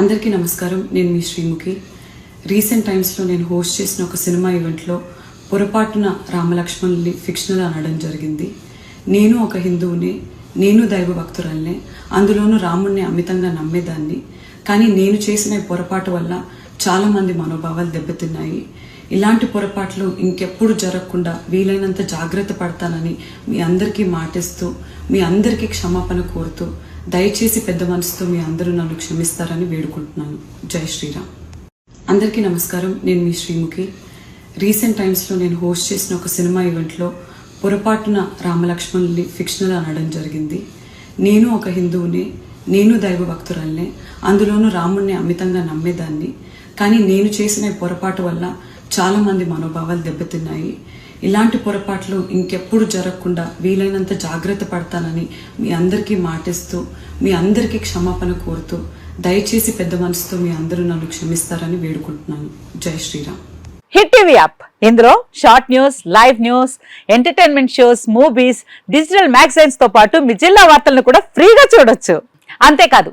అందరికీ నమస్కారం. నేను మీ శ్రీముఖి. రీసెంట్ టైమ్స్లో నేను హోస్ట్ చేసిన ఒక సినిమా ఈవెంట్లో పొరపాటున రామలక్ష్మణుల్ని ఫిక్షనల్ అనడం జరిగింది. నేను ఒక హిందువుని నేను దైవ భక్తురాల్నే అందులోనూ రాముణ్ణి అమితంగా నమ్మేదాన్ని. కానీ నేను చేసిన పొరపాటు వల్ల చాలామంది మనోభావాలు దెబ్బతిన్నాయి. ఇలాంటి పొరపాట్లు ఇంకెప్పుడు జరగకుండా వీలైనంత జాగ్రత్త పడతానని మీ అందరికీ మాటిస్తూ మీ అందరికీ క్షమాపణ కోరుతూ దయచేసి పెద్ద మనసుతో మీ అందరూ నన్ను క్షమిస్తారని వేడుకుంటున్నాను. జై శ్రీరామ్. అందరికీ నమస్కారం. నేను మీ శ్రీముఖి. రీసెంట్ టైమ్స్లో నేను హోస్ట్ చేసిన ఒక సినిమా ఈవెంట్లో పొరపాటున రామలక్ష్మణుల్ని ఫిక్షనల్ అనడం జరిగింది. నేను ఒక హిందువుని నేను దైవ భక్తురాల్నే అందులోనూ రాముణ్ణి అమితంగా నమ్మేదాన్ని. కానీ నేను చేసిన పొరపాటు వల్ల చాలా మంది మనోభావాలు దెబ్బతిన్నాయి. ఇలాంటి పొరపాట్లు ఇంకెప్పుడు జరగకుండా వీలైనంత జాగ్రత్త పడతానని మీ అందరికీ మాటిస్తూ మీ అందరికీ క్షమాపణ కోరుతూ దయచేసి పెద్ద మనసుతో మీ అందరూ నన్ను క్షమిస్తారని వేడుకుంటున్నాను. జై శ్రీరామ్. Hit TV app. ఇందులో short news live news entertainment shows movies digital మ్యాగజైన్స్తో పాటు మీ జిల్లా వార్తలను కూడా ఫ్రీగా చూడొచ్చు. అంతేకాదు